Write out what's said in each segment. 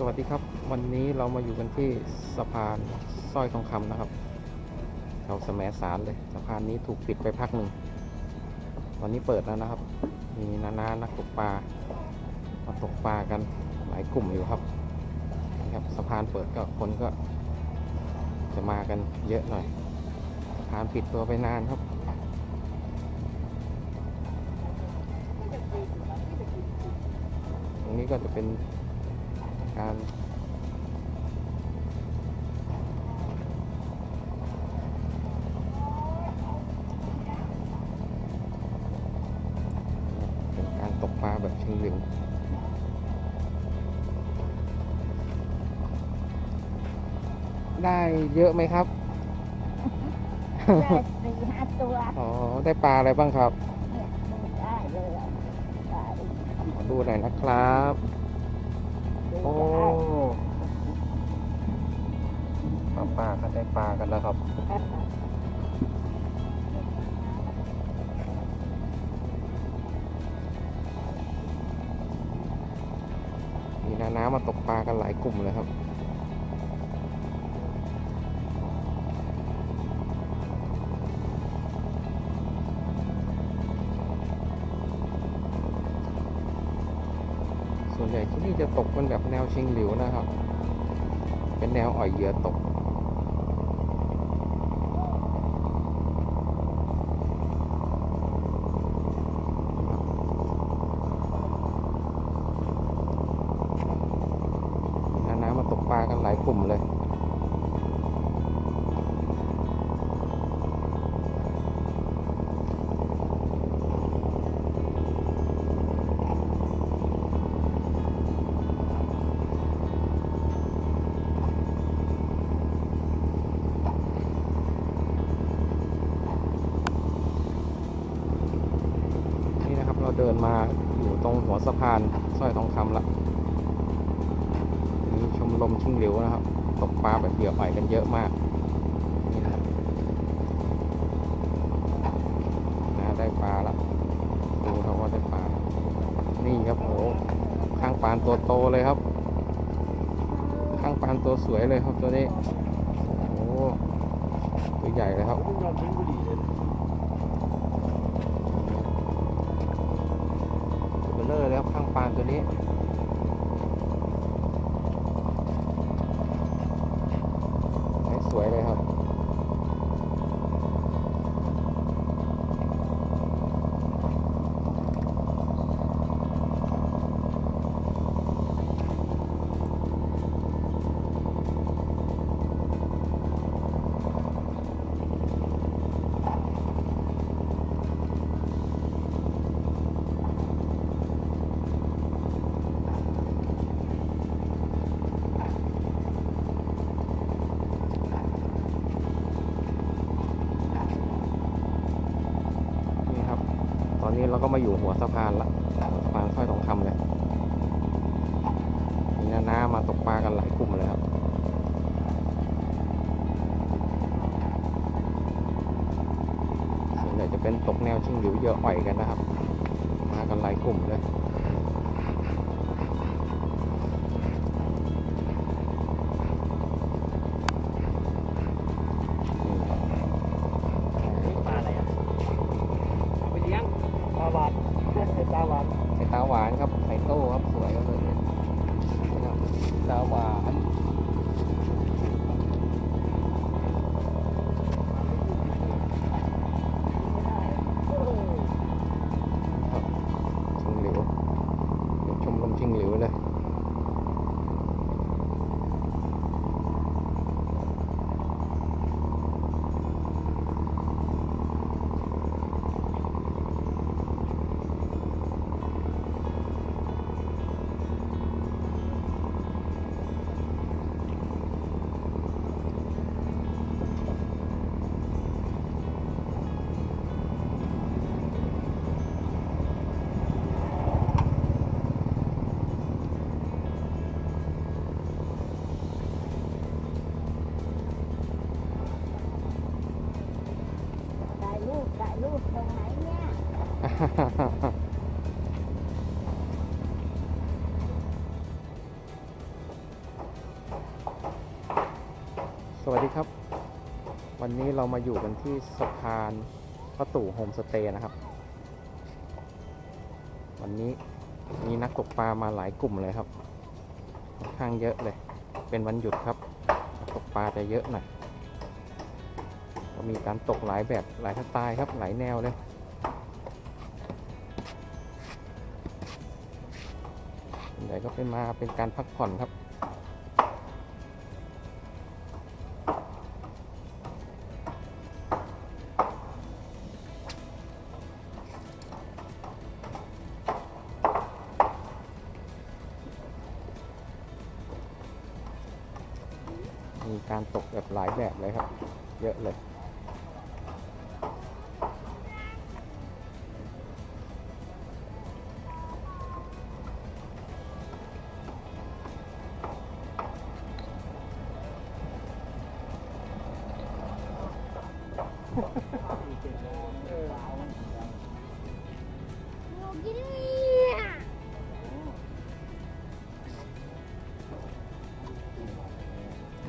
สวัสดีครับ วันนี้เรามาอยู่กันที่สะพานสร้อยทองคำนะครับแถวสมสารเลยสะพานนี้ถูกปิดไปพักหนึ่งตอนนี้เปิดแล้วนะครับ มีนานานักตกปลามาตกปลากันหลายกลุ่มอยู่ครับนะครับสะพานเปิดก็คนก็ จะมากันเยอะหน่อยสะพานปิดตัวไปนานครับตรงนี้ก็จะเป็น การเป็นการตกปลาแบบชิงหลิวได้เยอะไหมครับ ได้สี่ห้าตัวอ๋อ ได้ปลาอะไรบ้างครับ เนี่ยได้เลยอะได้ ขอดูหน่อยนะครับ โอ้ปลาป้าก็ได้ปลากันแล้วครับมีนาน้ามาตกปลากันหลายกลุ่มเลยครับ ส่วนใหญ่ที่นี่จะตกเป็นแบบแนวชิงหลิวนะครับ เป็นแนวอ่อยเหยื่อตก สะพานสร้อยทองคำละนี่ชมรมชิงเหลิวนะครับ ตกปลาแบบเหยื่ออ่อยกันเยอะมากนี่นะนะได้ปลาละดูครับว่าได้ปลา นี่ครับโหข้างปานตัวโตเลยครับ ข้างปานตัวสวยเลยครับตัวนี้โอ้โหตัวใหญ่เลยครับ ปานตัวนี้ นี้เราก็มาอยู่หัวสะพานละหัวสะพานสร้อยทองคำเลยมีน้ามาตกปลากันหลายกลุ่มเลยครับส่วนใหญ่จะเป็นตกแนวชิงหลิวเยอะอ่อยกันนะครับ มากันหลายกลุ่มเลย วันนี้เรามาอยู่กันที่สะพานพระตูโฮมสเตย์นะครับ วันนี้มีนักตกปลามาหลายกลุ่มเลยครับค่อนข้างเยอะเลย เป็นวันหยุดครับนักตกปลาจะเยอะหน่อยก็มีการตกหลายแบบหลายสไตล์ครับหลายแนวเลยส่วนใหญ่ก็เป็นมาเป็นการพักผ่อนครับ มีการตกแบบหลายแบบเลยครับ เยอะเลย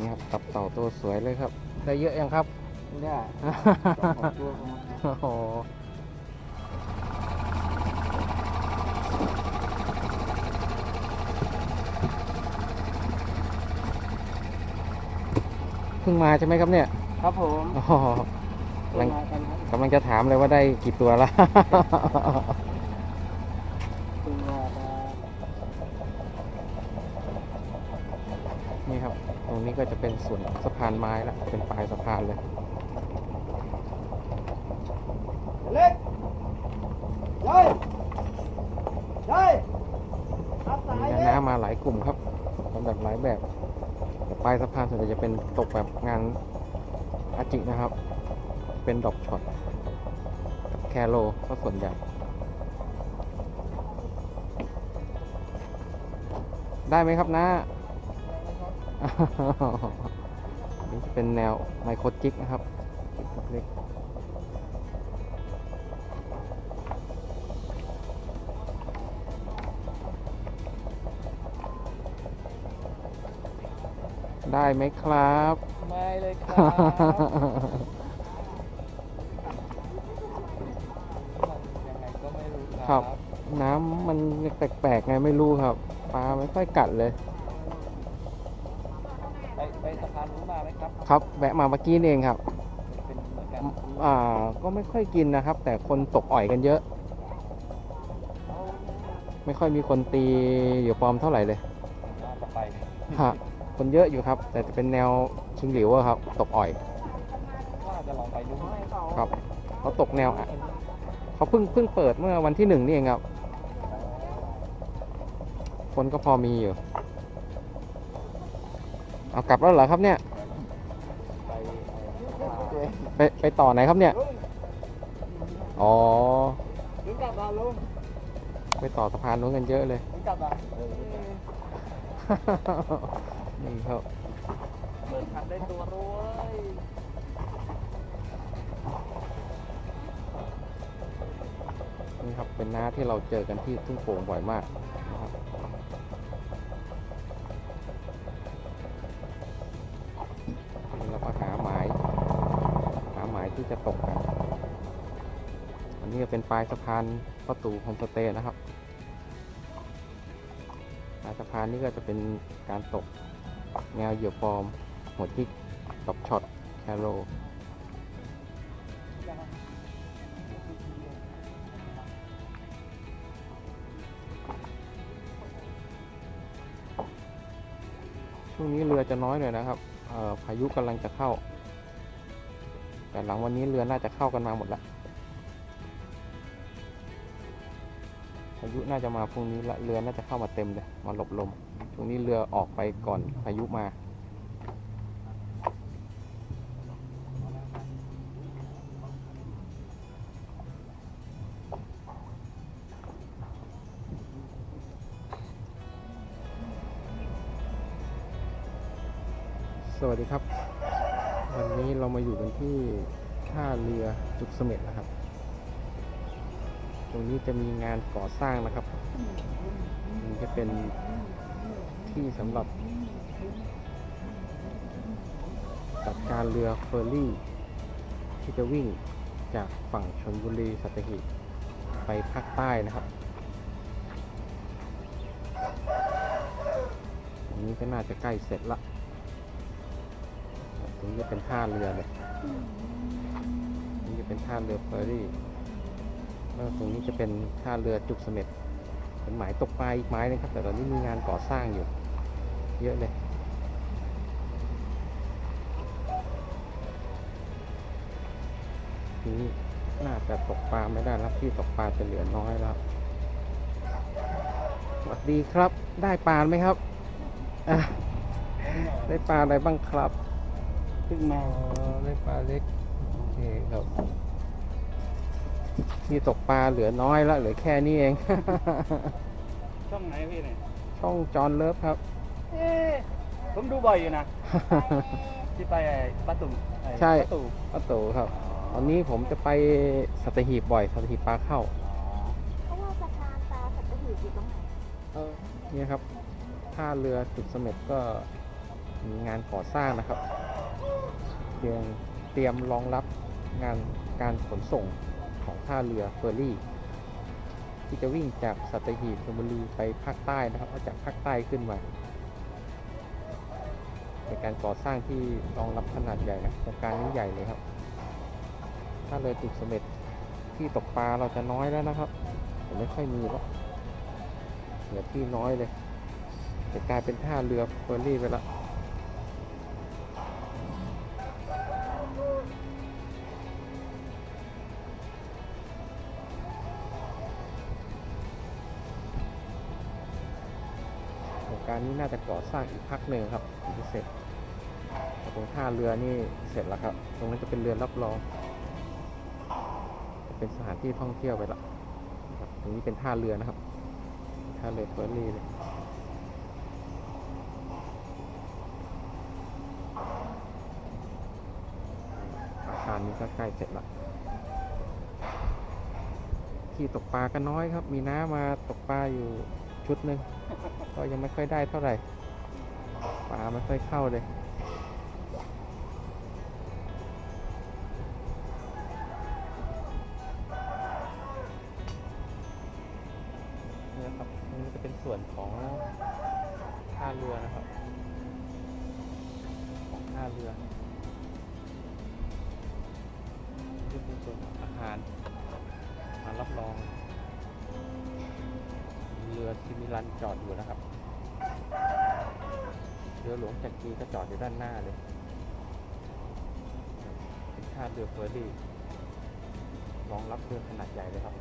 นี่ครับตับเต่าตัวสวยเลยครับ ได้เยอะยังครับเนี่ยของตัวของโอ้โหเพิ่งมาใช่ไหมครับเนี่ยครับผมอ๋อกำลังกันครับกำลังจะถามเลยว่าได้กี่ตัวละตัวนี่ ตรงนี้ก็จะเป็นส่วนสะพานไม้ละเป็นปลายสะพานเลยเล็กยัยยัยรับสายมีเลยน้ำมาหลายกลุ่มครับทำแบบหลายแบบแต่ปลายสะพานส่วนใหญ่จะเป็นตกแบบงานอาจินะครับ เป็นดอกช็อตกับแคโรก็ส่วนใหญ่ ได้ไหมครับนะ นี่จะเป็นแนวไมโครจิกนะครับจิกเล็กๆได้ไหมครับ ไม่เลยครับยังไงก็ไม่รู้ครับ น้ำมันแปลกๆไงไม่รู้ครับ ปลาไม่ค่อยกัดเลยไป ไปสะพานนู้นมาไหมครับครับแวะมาเมื่อกี้นี่เองครับเป็นเหมือนกันอ่าก็ไม่ค่อยกินนะครับ แต่คนตกอ่อยกันเยอะ ไม่ค่อยมีคนตีเหยื่อปลอมเท่าไหร่เลยว่าจะไปฮะคนเยอะอยู่ครับ แต่จะเป็นแนวชิงหลิวอะครับ ตกอ่อยว่าจะลองไปดูไหมครับเขาตกแนวอะเขาเพิ่งเพิ่งเปิดเมื่อวันที่หนึ่งนี่เองครับ คนก็พอมีอยู่ เอากลับแล้วเหรอครับเนี่ย ไปไปไปต่อไหนครับเนี่ย อ๋อลุงกลับมาลุงไปต่อสะพานนู้นกันเยอะเลยลุงกลับมานี่ครับเปิดทันได้ตัวรวยนี่ครับเป็นน้าที่เราเจอกันที่ทุ่งโป่งบ่อยมาก ปลายสะพานประตูโฮมสเตย์นะครับปลายสะพานนี้ก็จะเป็นการตกแนวเหยื่อปลอมหัวจิกดอกช็อตแคโรช่วงนี้เรือจะน้อยหน่อยนะครับพายุกำลังจะเข้า แต่หลังวันนี้เรือน่าจะเข้ากันมาหมดแล้ว พายุน่าจะมาพรุ่งนี้ละเรือน่าจะเข้ามาเต็มเลยมาหลบลมช่วงนี้เรือออกไปก่อนพายุมาสวัสดีครับ วันนี้เรามาอยู่กันที่ท่าเรือจุกเสม็ดนะครับ ตรงนี้จะมีงานก่อสร้างนะครับมันจะเป็นที่สำหรับจัดการเรือเฟอร์รี่ ที่จะวิ่งจากฝั่งชนบุรีสัตหีบไปภาคใต้นะครับอันนี้ก็น่าจะใกล้เสร็จละตรงนี้เป็นท่าเรือเลยตรงนี้จะเป็นท่าเรือเฟอร์รี่ แล้วตรงนี้จะเป็นท่าเรือจุกเสม็ดเป็นหมายตกปลาอีกไม้นึงครับ แต่ตอนนี้มีงานก่อสร้างอยู่ เยอะเลยนี้น่าจะตกปลาไม่ได้แล้วที่ตกปลาจะเหลือน้อยแล้วสวัสดีครับ ได้ปลาไหมครับได้ปลาอะไรบ้างครับขึ้นมาได้ปลาเล็กโอเคครับ ที่ตกปลาเหลือน้อยแล้วเหลือแค่นี้เอง ช่องไหนพี่เนี่ยช่องจอนเลิฟครับ เอ๊ะผมดูบ่อยอยู่นะ ที่ไปไอ้ปะตุ่มไอ้ใช่ปะตุ่มป้าตู่ครับ ตอนนี้ผมจะไปสัตหีบบ่อยสัตหีบปลาเข้าเพราะว่าสะพานปลาสัตหีบอยู่ตรงไหนเนี่ยครับท่าเรือจุดเสม็ดก็มีงานก่อสร้างนะครับเตรียมเตรียมรองรับงานการขนส่ง ของท่าเรือเฟอร์รี่ ที่จะวิ่งจากสัตหีบชลบุรีไปภาคใต้นะครับเอาจากภาคใต้ขึ้นมาเป็นการก่อสร้างที่รองรับขนาดใหญ่นะโครงการนี้ใหญ่เลยครับท่าเรือจุดเสม็ดที่ตกปลาเราจะน้อยแล้วนะครับไม่ค่อยมีแล้วเหลือที่น้อยเลยจะกลายเป็นท่าเรือเฟอร์รี่ไปแล้ว น่าจะก่อสร้างอีกพักหนึ่งครับถึงจะเสร็จแต่ตรงท่าเรือนี่เสร็จแล้วครับ ตรงนั้นจะเป็นเรือรับรองจะเป็นสถานที่ท่องเที่ยวไปละครับตรงนี้เป็นท่าเรือนะครับ ท่าเรือเฟอร์รี่เลยอาคารนี้ก็ใกล้เสร็จละที่ตกปลาก็น้อยครับ มีน้ามาตกปลาอยู่ชุดหนึ่ง ก็ยังไม่ค่อยได้เท่าไหร่ปลาไม่ค่อยเข้าเลย จอดอยู่นะครับเรือหลวงจักรีก็จอดอยู่ด้านหน้าเลยเป็นท่าเรือเฟอร์รี่รองรับเรือขนาดใหญ่เลยครับ